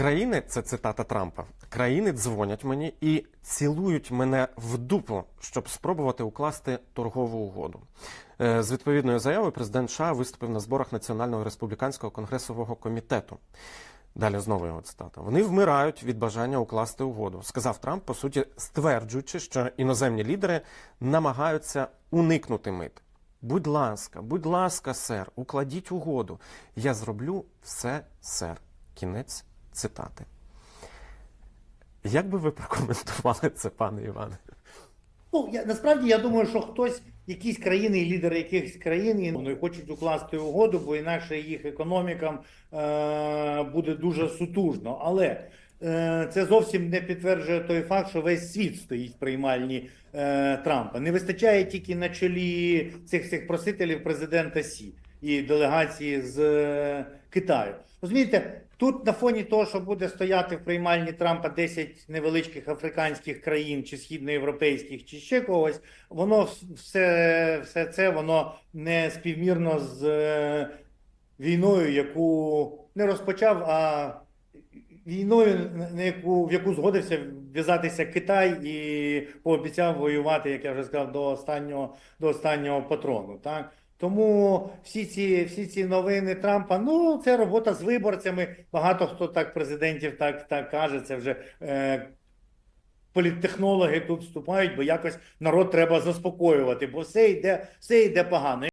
Країни, це цитата Трампа. Країни дзвонять мені і цілують мене в дупу, щоб спробувати укласти торгову угоду. Е, З відповідною заявою президент США виступив на зборах Національного республіканського конгресового комітету. Далі знову його цитата. Вони вмирають від бажання укласти угоду, сказав Трамп, по суті, стверджуючи, що іноземні лідери намагаються уникнути мит. Будь ласка, будь ласка, сер, укладіть угоду. Я зроблю все, сер. Кінець цитати. Як би ви прокоментували це, пане Іване? Ну, я, насправді я думаю, що хтось, якісь країни, лідери якихось країн, і, ну, хочуть укласти угоду, бо інакше їх економікам е, буде дуже сутужно. Але е, це зовсім не підтверджує той факт, що весь світ стоїть в приймальні е, Трампа. Не вистачає тільки на чолі цих цих просителів президента Сі і делегації з е, Китаю. Розумієте, тут на фоні того, що буде стояти в приймальні Трампа 10 невеличких африканських країн, чи східноєвропейських, чи ще когось, воно все, все це воно не співмірно з е, війною, яку не розпочав, а війною, на яку, в яку згодився в'язатися Китай і пообіцяв воювати, як я вже сказав, до останнього, до останнього патрону. Так? Тому всі ці, всі ці новини Трампа, ну це робота з виборцями. Багато хто так президентів так, так каже. Це вже е, політтехнологи тут вступають, бо якось народ треба заспокоювати, бо все йде, все йде погано.